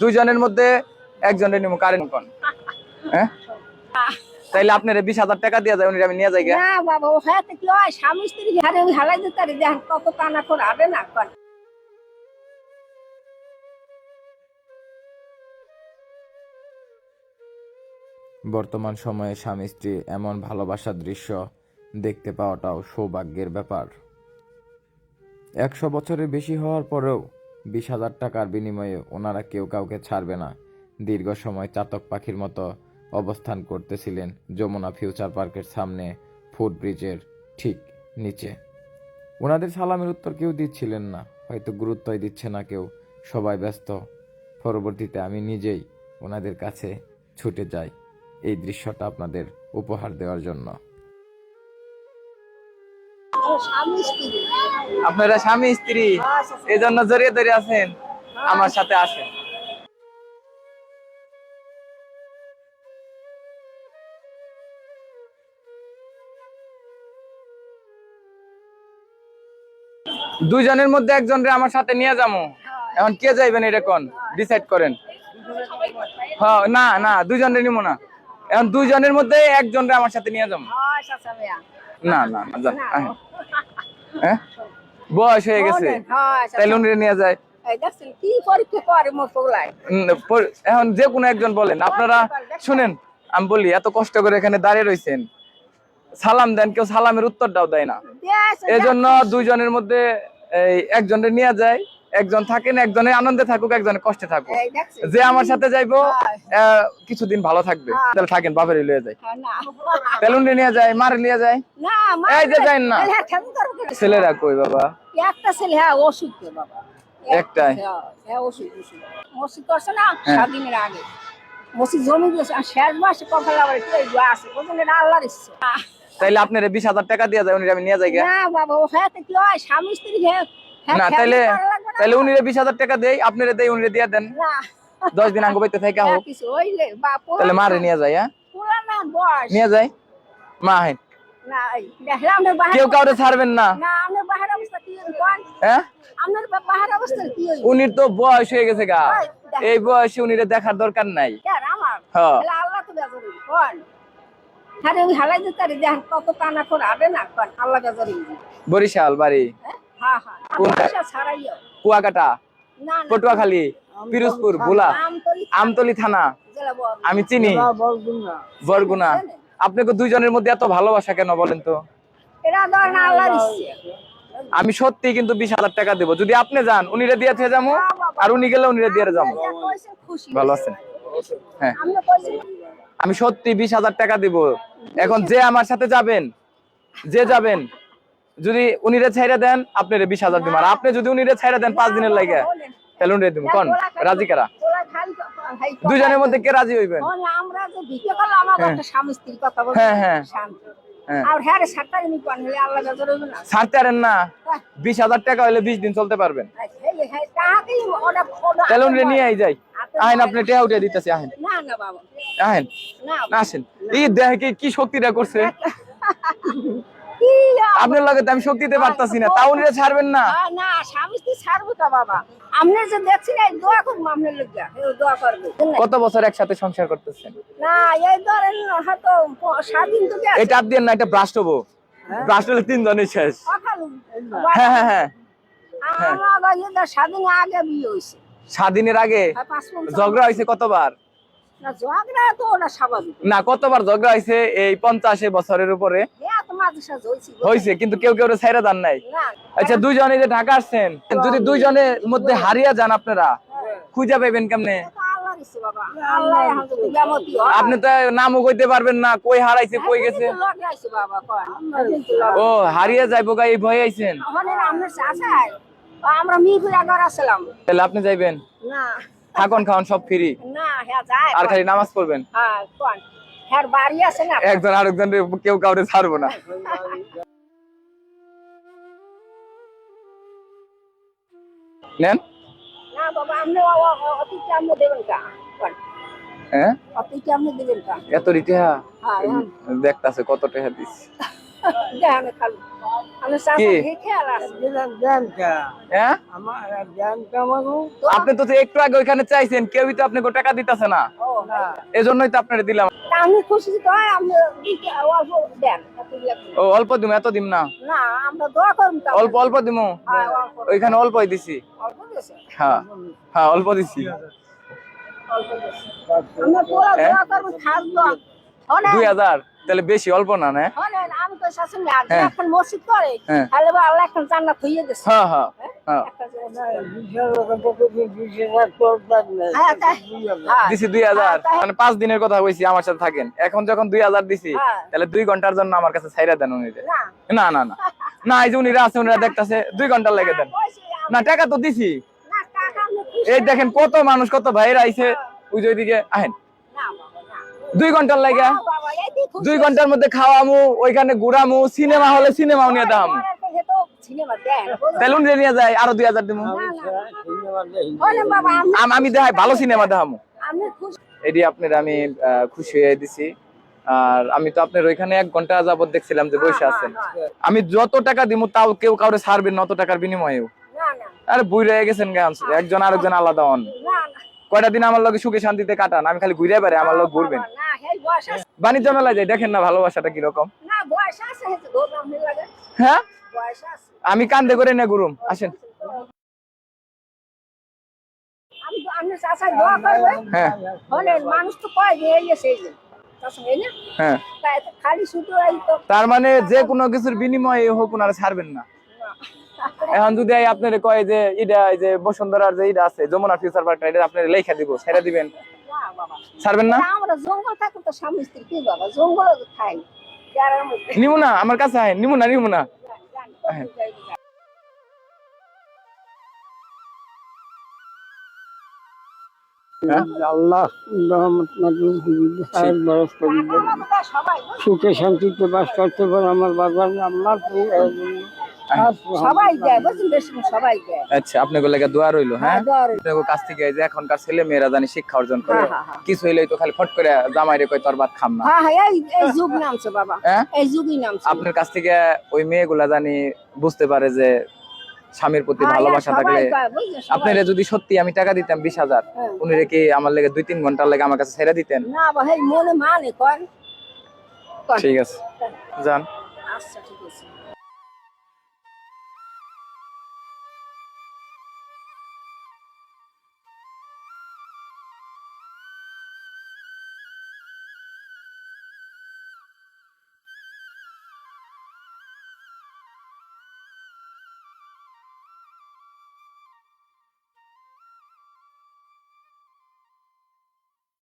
দুইজনের মধ্যে একজনের নিমু কারেন্ট কোন? হ্যাঁ? তাইলে আপনার বিশ হাজার টাকা দিয়ে যায় উনি আমি নিয়ে যাই গে। না বাবা ও হ্যাঁ কি হয়? স্বামী স্ত্রী হারে ওই হালাই দিতে পারি দেখেন কত টানা করে আবে না কর। বর্তমান সময়ে স্বামী স্ত্রী এমন ভালোবাসার দৃশ্য দেখতে পাওয়াটাও সৌভাগ্যের ব্যাপার। একশো বছরের বেশি হওয়ার পরেও বিশ হাজার টাকার বিনিময়ে ওনারা কেউ কাউকে ছাড়বে না। দীর্ঘ সময় চাতক পাখির মতো অবস্থান করতেছিলেন যমুনা ফিউচার পার্কের সামনে ফুট ব্রিজের ঠিক নিচে। ওনাদের সালামের উত্তর কেউ দিচ্ছিলেন না, হয়তো গুরুত্বই দিচ্ছে না কেউ। সবাই ব্যস্ত। পরবর্তীতে আমি নিজেই ওনাদের কাছে ছুটে যাই। এই দৃশ্যটা আপনাদের উপহার দেওয়ার জন্য। আপনারা স্বামী স্ত্রী এই জন্য জড়িয়ে ধরে আছেন আমার সাথে আসেন দুইজনের মধ্যে একজনরে আমার সাথে নিয়ে যাব। এখন কে যাইবেন এটা কোন? ডিসাইড করেন। হ্যাঁ না না দুইজনের নিবো না। এখন দুইজনের মধ্যে একজনরে আমার সাথে নিয়ে যাব। হয় না না না। হ্যাঁ? বয়স হয়ে গেছে। হয় তাইলে উনি নিয়ে যায়। এখন যে কোনো একজন বলেন আপনারা শুনেন আমি বলি এত কষ্ট করে এখানে দাঁড়িয়ে রয়েছেন সালাম দেন কেউ সালামের উত্তরটাও দেয় না। এজন্য জন্য দুইজনের মধ্যে এই একজনের নিয়ে যায় একজন থাকেন একজনের আনন্দে থাকুক একজনের কষ্টে থাকুক। যে আমার সাথে যাইবো কিছুদিন ভালো থাকবে। তাহলে থাকেন বাপের লিয়ে যায়। হ্যাঁ, তেলুন্ডি নিয়ে যায় মারে নিয়ে যায়। না এই যে যাইন না। হ্যাঁ? ছেলেরা কই বাবা? একটা ছেলে হ্যাঁ ওষুধ বাবা। একটাই? হ্যাঁ, হ্যাঁ ওষুধ ওষুধ। করছে না হ্যাঁ। সাত দিনের আগে। মসজিদ জমি দিয়েছে আর শেষ মাসে আবার এই আছে আল্লাহর ইচ্ছে তাইলে আপনার বিশ হাজার টাকা দিয়ে যায় উনি আমি নিয়ে যাই। না বাবা ও হ্যাঁ কি হয়? স্বামী স্ত্রী হ্যাঁ হ্যাঁ, না তাইলে করা লাগবে না। তাইলে উনি বিশ হাজার টাকা দেই আপনারে দেই উনি দিয়ে দেন। দশ দিন আঙ্গ বাইতে থেকে হ্যাঁ, হোক তাহলে মারে নিয়ে যায় হ্যাঁ? নিয়ে যায়? মা হেন কেউ কাউরে ছাড়বেন না। হ্যাঁ? উনির তো বয়স হয়ে গেছে গা। এই বয়সে উনিরে দেখার দরকার নাই। হ্যাঁ। তাহলে বরিশাল বাড়ি। হ্যাঁ? হ্যাঁ কুয়াকাটা পটুয়াখালী পিরোজপুর ভোলা আমতলি থানা। আমি চিনি। বরগুনা। আপনাকে দুইজনের মধ্যে এত ভালোবাসা কেন বলেন তো? আমি সত্যি কিন্তু বিশ হাজার টাকা দেবো। যদি আপনি যান উনিরে দিয়ে থেকে যাব আর উনি গেলে উনিরে দিয়ে যাব ভালো আছেন? হ্যাঁ। আমি সত্যি বিশ হাজার টাকা দিব। এখন যে আমার সাথে যাবেন যে যাবেন যদি উনিরে ছাইরা দেন আপনারে বিশ হাজার দিব আর আপনি যদি উনিরে ছাইরা দেন পাঁচ দিনের লাগে তাহলে উনিরে দিব কোন? রাজি কারা? দুজনের মধ্যে কে রাজি হইবেন? আমরা যে ভিডিও করলাম আমার হ্যাঁ। স্বামী স্ত্রীর কথা বলছি। হ্যাঁ, হ্যাঁ। শান্তি। হ্যাঁ। আর হ্যাঁ না। ছাড়তে পারেন না। বিশ হাজার টাকা হলে বিশ দিন চলতে পারবেন। উনিরে নিয়ে আই যাই। আহেন আপনি টেহা উঠে দিতেছি আহেন। না না বাবা। আহেন। আসেন। এই দেখে কি- শক্তিটা করছে? আপনার লাগে তো আমি শক্তি দিতে পারতাছি না তাও উনিরে ছাড়বেন না। না স্বামী স্ত্রী ছাড়বো তো বাবা। যে দেখছি না দোয়া করব আপনার দোয়া করবে কত বছর একসাথে সংসার করতেছেন? না এই ধরেন হয়তো স্বাধীন তো এটা দিয়ে না এটা ব্রাস্ট হব। ব্রাস্ট হলে তিনজনের শেষ। হ্যাঁ হ্যাঁ হ্যাঁ। আমার ইয়ে স্বাধীন আগে বিয়ে হয়েছে স্বাধীনের আগে? পঞ্চাশ ঝগড়া হয়েছে কতবার? না কতবার ঝগড়া হয়েছে এই পঞ্চাশে বছরের উপরে? হ্যাঁ হয়েছে কিন্তু কেউ কেউ ছাইরা দান নাই। আচ্ছা দুইজনে যে ঢাকা আসছেন যদি দুইজনের মধ্যে হারিয়ে যান আপনারা খুঁজে পাইবেন কেমনে? যদি হয়। আপনি তো নামও কইতে পারবেন না কই হারাইছে কই গেছে। ও হারিয়ে যাইবো গা এই ভয়ে আইছেন? আমরা মিরপুর একবার আসলাম। তাহলে আপনি যাইবেন? না। থাকুন খাওয়ান সব ফ্রি না হ্যাঁ যায় আর খালি নামাজ পড়বেন। হ্যাঁ কোন। হ্যাঁ বাড়ি আছে না? একজন আরেকজন কেউ কাউরে ছাড়বো না। নেন। না বাবা আপনি অ- অ- অ- অতি কেমনে দেবেন কা? হ্যাঁ? অতি কেমনে দেবেন কা? এত হ্যাঁ হ্যাঁ। দেখতাছে কত টাকা দিস হ্যাঁ? আপনি তো একটু আগে ওইখানে চাইছেন কেউই তো আপনাকে টাকা দিতেছে না। ও এই জন্যই তো আপনার দিলাম। আমি খুশি তো হয় আপনি দিতে অল্প দেন ও অল্প দিমু এত দিম না। না আমরা দোয়া করুন তো অল্প অল্প দিমু? হ্যাঁ, অল্প। ওইখানে অল্পই দিছি। অল্প হ্যাঁ হ্যাঁ অল্প দিছি। দুই হাজার তাহলে বেশি অল্প না না হ্যাঁ। এখন মসজিদ করে হ্যাঁ। তাহলে আল্লাহ এখন জান্নাত হইয়ে দিছে হ্যাঁ। দিছি দুই হাজার মানে পাঁচ দিনের কথা কইছি আমার সাথে থাকেন এখন যখন দুই হাজার দিছি। তাহলে দুই ঘণ্টার জন্য আমার কাছে ছাইরা দেন উনিরে না, না না না এই যে উনিরা আছে উনিরা দেখতাছে দুই ঘণ্টা লেগে দেন না টাকা তো দিছি। এই দেখেন কত মানুষ কত ভাইরা আইছে ওই যে ওইদিকে আহেন। দুই ঘণ্টার লাগে দুই ঘণ্টার মধ্যে খাওয়ামু ওইখানে ঘুরামু সিনেমা হলে সিনেমাও নিয়ে দাম। পরের সিনেমা দেয় না, বুঝলেন? তাহলে উনিরে নিয়ে যায় আরও দুই হাজার বাবা, আমি- দেখাই ভালো সিনেমা দেখামু। এটি আপনার আমি খুশি হয়ে দিছি। আর আমি তো আপনার ওইখানে এক ঘণ্টা যাবত দেখছিলাম যে বসে আছেন। আমি যত টাকা দিমু তাও কেউ কাউরে ছাড়বেন নত টাকার বিনিময়েও। আরে বুই রয়ে গেছেন গান একজন আরেকজন আলাদা হন। কয়টা দিন আমার লগে সুখে শান্তিতে কাটান? আমি খালি ঘুরে বেড়ে আমার লোক ঘুরবেন। বাণিজ্য মেলায় যাই দেখেন না ভালোবাসাটা কীরকম। হ্যাঁ? আমি কান্দে করে না গুরুম আসেন। হ্যাঁ। মানুষ তো কয় তার মানে যে কোনো কিছুর বিনিময়ে হোক ওনারা ছাড়বেন না। এখন যদি আপনার কয় যে এটা এই যে বসুন্ধরার যে এটা আছে যমুনা ফিউচার পার্কটা এটা আপনার লেখা দিব ছেড়ে দিবেন। ছাড়বেন না? না, আমরা জঙ্গল থাকুন তো স্বামী স্ত্রী কি বাবা জঙ্গল খাই নিমু না আমার কাছে আয় নিমু না নিমু না। আল্লাহ বাবা সুখে শান্তিতে বাস করতে পারে আমার বাবার আল্লাহ সবাই দেয় বুঝলেন বেশি সবাই দেয়। আচ্ছা লেগে দোয়া রইল হ্যাঁ? হ্যাঁ, কাছ থেকে যে এখনকার ছেলে মেয়েরা জানি শিক্ষা অর্জন করে হ্যাঁ, হ্যাঁ। কিছু হইলেই তো খালি ফট করে কই তোর ভাত খাম না। হ্যাঁ হ্যাঁ এই এই যুগ নামছে বাবা। হ্যাঁ? এই যুগই নামছে। আপনার কাছ থেকে ওই মেয়েগুলা জানি বুঝতে পারে যে স্বামীর প্রতি ভালোবাসা থাকলে আপনারা যদি সত্যি আমি টাকা দিতাম বিশ হাজার। উনি কি আমার লেগে দুই তিন ঘণ্টার লেগে আমার কাছে ছেড়ে দিতেন? না মনে মানে। ঠিক আছে। যান। আচ্ছা ঠিক আছে।